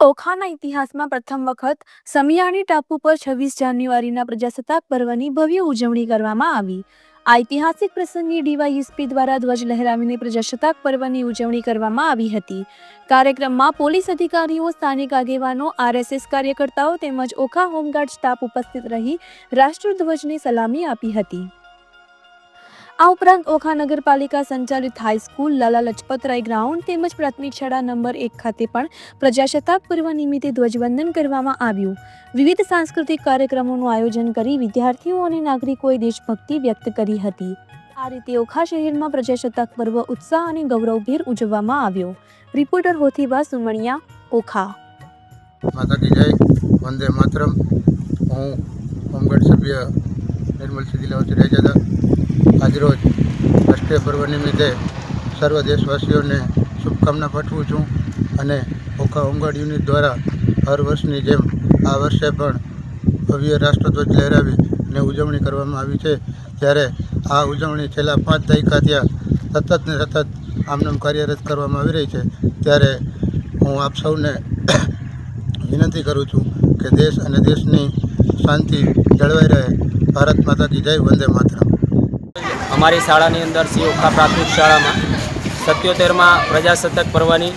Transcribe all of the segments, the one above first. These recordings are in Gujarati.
ઓખાના ઇતિહાસમાં પ્રથમ વખત સમિયાણી ટાપુ પર છવ્વીસ જાન્યુઆરીના પ્રજાસત્તાક પર્વની ભવ્ય ઉજવણી કરવામાં આવી. આ ઐતિહાસિક પ્રસંગે ડીવાયએસપી દ્વારા ધ્વજ લહેરાવીને પ્રજાસત્તાક પર્વની ઉજવણી કરવામાં આવી હતી. કાર્યક્રમમાં પોલીસ અધિકારીઓ, સ્થાનિક આગેવાનો, આરએસએસ કાર્યકર્તાઓ તેમજ ઓખા હોમગાર્ડ સ્ટાફ ઉપસ્થિત રહી રાષ્ટ્રધ્વજને સલામી આપી હતી. આ ઉપરાંત ઓખા નગરપાલિકા સંચાલિત હાઈસ્કૂલ લાલા લજપતરાય ગ્રાઉન્ડ તેમજ પ્રાથમિક શાળા નંબર એક ખાતે પણ પ્રજાસત્તાક પર્વ નિમિત્તે ધ્વજવંદન કરવામાં આવ્યું. વિવિધ સાંસ્કૃતિક કાર્યક્રમોનું આયોજન કરી વિદ્યાર્થીઓ અને નાગરિકોએ દેશભક્તિ વ્યક્ત કરી હતી. આ રીતે ઓખા શહેરમાં પ્રજાસત્તાક પર્વ ઉત્સાહ અને ગૌરવભેર ઉજવવામાં આવ્યો. રિપોર્ટર હોથીબા સુમણિયા, ઓખા. માતાજી જય. વંદે માતરમ. હું હોમગાર્ડ સભ્ય નિર્મલસિંહ દિલાવતી રહેજાદા આજરોજ રાષ્ટ્રીય પર્વ નિમિત્તે સર્વ દેશવાસીઓને શુભકામના પાઠવું છું અને ઓખા હોમગાર્ડ યુનિટ દ્વારા હર વર્ષની જેમ આ વર્ષે પણ ભવ્ય રાષ્ટ્રધ્વજ લહેરાવી અને ઉજવણી કરવામાં આવી છે. ત્યારે આ ઉજવણી છેલ્લા પાંચ દાયકા ત્યાં સતત ને સતત આમનામ કાર્યરત કરવામાં આવી રહી છે. ત્યારે હું આપ સૌને વિનંતી કરું છું કે દેશ અને દેશની શાંતિ જળવાઈ રહે. ભારત માતાજી જય વંદે માતરમ. અમારી શાળાની અંદર શ્રી ઓખા પ્રાથમિક શાળામાં સત્યોતેરમાં પ્રજાસત્તાક પર્વની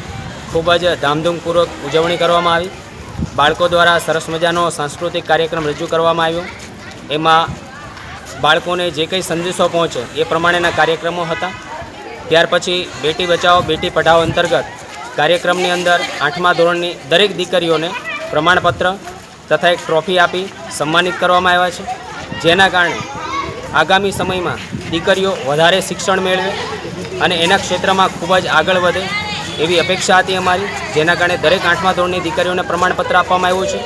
ખૂબ જ ધામધૂમપૂર્વક ઉજવણી કરવામાં આવી. બાળકો દ્વારા સરસ મજાનો સાંસ્કૃતિક કાર્યક્રમ રજૂ કરવામાં આવ્યો. એમાં બાળકોને જે કંઈ સંદેશો પહોંચે એ પ્રમાણેના કાર્યક્રમો હતા. ત્યાર પછી બેટી બચાવો, બેટી પઢાઓ અંતર્ગત કાર્યક્રમની અંદર આઠમા ધોરણની દરેક દીકરીઓને પ્રમાણપત્ર તથા એક ટ્રોફી આપી. સન્માનિત કરવામાં આવ્યા છે. જેના કારણે આગામી સમયમાં દીકરીઓ વધારે શિક્ષણ મેળવે અને એના ક્ષેત્રમાં ખૂબ જ આગળ વધે એવી અપેક્ષા હતી અમારી. જેના કારણે દરેક આઠમા ધોરણની દીકરીઓને પ્રમાણપત્ર આપવામાં આવ્યું છે.